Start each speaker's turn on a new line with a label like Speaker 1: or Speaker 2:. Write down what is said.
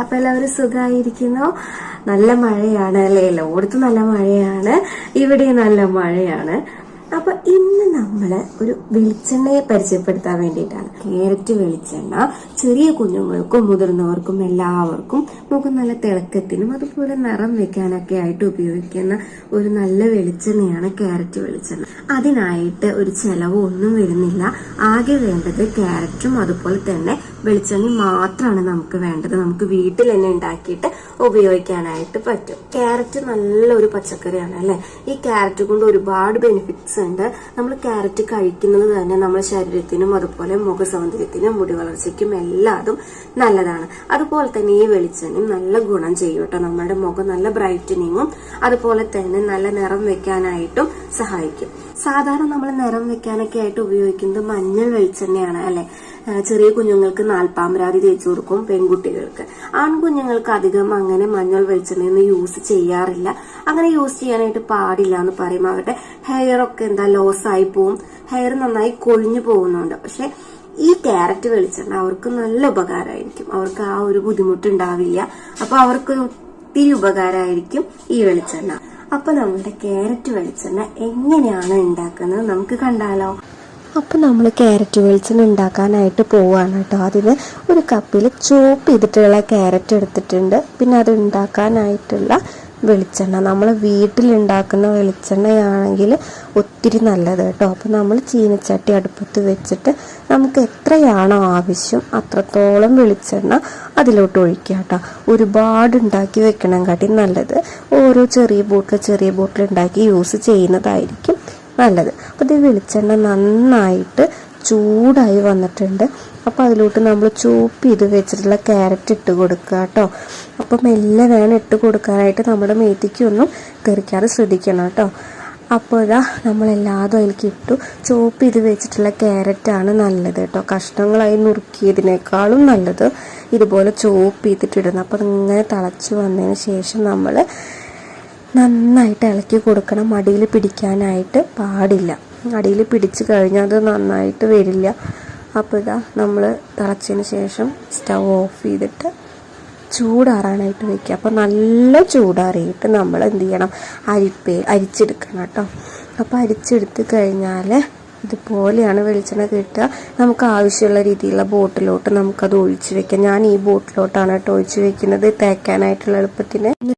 Speaker 1: അപ്പൊ എല്ലാവരും സുഖമായിരിക്കുന്നു നല്ല മഴയാണ് അല്ലേ? എല്ലായിടത്തും നല്ല മഴയാണ്. ഇവിടെ നല്ല മഴയാണ്. അപ്പൊ ഇന്ന് നമ്മൾ ഒരു വെളിച്ചെണ്ണയെ പരിചയപ്പെടുത്താൻ വേണ്ടിയിട്ടാണ്. ക്യാരറ്റ് വെളിച്ചെണ്ണ ചെറിയ കുഞ്ഞുങ്ങൾക്കും മുതിർന്നവർക്കും എല്ലാവർക്കും മുഖം നല്ല തിളക്കത്തിനും അതുപോലെ നിറം വെക്കാനൊക്കെ ആയിട്ട് ഉപയോഗിക്കുന്ന ഒരു നല്ല വെളിച്ചെണ്ണയാണ് ക്യാരറ്റ് വെളിച്ചെണ്ണ. അതിനായിട്ട് ഒരു ചെലവ് ഒന്നും വരുന്നില്ല. ആകെ വേണ്ടത് ക്യാരറ്റും അതുപോലെ തന്നെ വെളിച്ചെണ്ണയും മാത്രമാണ് നമുക്ക് വേണ്ടത്. നമുക്ക് വീട്ടിൽ തന്നെ ഉണ്ടാക്കിയിട്ട് ഉപയോഗിക്കാനായിട്ട് പറ്റും. ക്യാരറ്റ് നല്ലൊരു പച്ചക്കറിയാണ് അല്ലെ? ഈ ക്യാരറ്റ് കൊണ്ട് ഒരുപാട് ബെനിഫിറ്റ്സ് ഉണ്ട്. നമ്മൾ ക്യാരറ്റ് കഴിക്കുന്നത് തന്നെ നമ്മുടെ ശരീരത്തിനും അതുപോലെ മുഖ സൗന്ദര്യത്തിനും മുടി വളർച്ചയ്ക്കും എല്ലാതും നല്ലതാണ്. അതുപോലെ തന്നെ ഈ വെളിച്ചെണ്ണയും നല്ല ഗുണം ചെയ്യും കേട്ടോ. നമ്മുടെ മുഖം നല്ല ബ്രൈറ്റനിങ്ങും അതുപോലെ തന്നെ നല്ല നിറം വെക്കാനായിട്ടും സഹായിക്കും. സാധാരണ നമ്മൾ നിറം വെക്കാനൊക്കെ ആയിട്ട് ഉപയോഗിക്കുന്നത് മഞ്ഞൾ വെളിച്ചെണ്ണയാണ് അല്ലെ? ചെറിയ കുഞ്ഞുങ്ങൾക്ക് നാൽപ്പാമരാതി തേച്ചു കൊടുക്കും പെൺകുട്ടികൾക്ക്. ആൺകുഞ്ഞുങ്ങൾക്ക് അധികം അങ്ങനെ മഞ്ഞൾ വെളിച്ചെണ്ണയൊന്നും യൂസ് ചെയ്യാറില്ല. അങ്ങനെ യൂസ് ചെയ്യാനായിട്ട് പാടില്ല എന്ന് പറയും അവരുടെ ഹെയർ ഒക്കെ എന്താ ലോസ് ആയി പോവും. ഹെയർ നന്നായി കൊഴിഞ്ഞു പോകുന്നുണ്ട്. പക്ഷെ ഈ ക്യാരറ്റ് വെളിച്ചെണ്ണ അവർക്ക് നല്ല ഉപകാരമായിരിക്കും. അവർക്ക് ആ ഒരു ബുദ്ധിമുട്ടുണ്ടാവില്ല. അപ്പൊ അവർക്ക് ഒത്തിരി ഉപകാരമായിരിക്കും ഈ വെളിച്ചെണ്ണ. അപ്പൊ നമ്മുടെ ക്യാരറ്റ് വെളിച്ചെണ്ണ എങ്ങനെയാണ് ഉണ്ടാക്കുന്നത് നമുക്ക് കണ്ടാലോ? അപ്പോൾ നമ്മൾ ക്യാരറ്റ് വെളിച്ചെണ്ണ ഉണ്ടാക്കാനായിട്ട് പോവുകയാണ് കേട്ടോ. അതിന് ഒരു കപ്പിൽ ചോപ്പ് ചെയ്തിട്ടുള്ള ക്യാരറ്റ് എടുത്തിട്ടുണ്ട്. പിന്നെ അത് ഉണ്ടാക്കാനായിട്ടുള്ള വെളിച്ചെണ്ണ. നമ്മൾ വീട്ടിലുണ്ടാക്കുന്ന വെളിച്ചെണ്ണയാണെങ്കിൽ ഒത്തിരി നല്ലത് കേട്ടോ. അപ്പോൾ നമ്മൾ ചീനച്ചട്ടി അടുപ്പത്ത് വെച്ചിട്ട് നമുക്ക് എത്രയാണോ ആവശ്യം അത്രത്തോളം വെളിച്ചെണ്ണ അതിലോട്ട് ഒഴിക്കുക കേട്ടോ. ഒരുപാട് ഉണ്ടാക്കി വെക്കണം കാട്ടി നല്ലത്. ഓരോ ചെറിയ ബോട്ടിൽ ചെറിയ ബോട്ടിൽ ഉണ്ടാക്കി യൂസ് ചെയ്യുന്നതായിരിക്കും നല്ലത്. അപ്പോൾ ഇത് വെളിച്ചെണ്ണ നന്നായിട്ട് ചൂടായി വന്നിട്ടുണ്ട്. അപ്പോൾ അതിലോട്ട് നമ്മൾ ചോപ്പ് ചെയ്ത് വെച്ചിട്ടുള്ള ക്യാരറ്റ് ഇട്ട് കൊടുക്കുക കേട്ടോ. അപ്പം മെല്ലെ വേണം ഇട്ട് കൊടുക്കാനായിട്ട് നമ്മുടെ മേത്തിക്കൊന്നും തെറിക്കാതെ ശ്രദ്ധിക്കണം കേട്ടോ. അപ്പോൾ നമ്മളെല്ലാതും അതിലേക്ക് ഇട്ടു. ചോപ്പ് ചെയ്ത് വെച്ചിട്ടുള്ള ക്യാരറ്റാണ് നല്ലത് കേട്ടോ. കഷ്ണങ്ങളായി നുറുക്കിയതിനേക്കാളും നല്ലത് ഇതുപോലെ ചോപ്പ് ചെയ്തിട്ടിടുന്നത് അപ്പോൾ ഇങ്ങനെ തിളച്ച് വന്നതിന് ശേഷം നമ്മൾ നന്നായിട്ട് ഇളക്കി കൊടുക്കണം. മടിയിൽ പിടിക്കാനായിട്ട് പാടില്ല. അടിയിൽ പിടിച്ച് കഴിഞ്ഞാൽ അത് നന്നായിട്ട് വരില്ല. അപ്പോൾ ഇതാ നമ്മൾ തിളച്ചതിന് ശേഷം സ്റ്റൗ ഓഫ് ചെയ്തിട്ട് ചൂടാറാനായിട്ട് വെക്കുക. അപ്പോൾ നല്ല ചൂടാറിയിട്ട് നമ്മൾ എന്ത് ചെയ്യണം? അരിപ്പേ അരിച്ചെടുക്കണം കേട്ടോ. അപ്പോൾ അരിച്ചെടുത്ത് കഴിഞ്ഞാൽ ഇതുപോലെയാണ് വെളിച്ചെണ്ണ കിട്ടുക. നമുക്ക് ആവശ്യമുള്ള രീതിയിലുള്ള ബോട്ടിലോട്ട് നമുക്കത് ഒഴിച്ച് വെക്കാം. ഞാൻ ഈ ബോട്ടിലോട്ടാണ് കേട്ടോ ഒഴിച്ച് വെക്കുന്നത് തേക്കാനായിട്ടുള്ള എളുപ്പത്തിന്.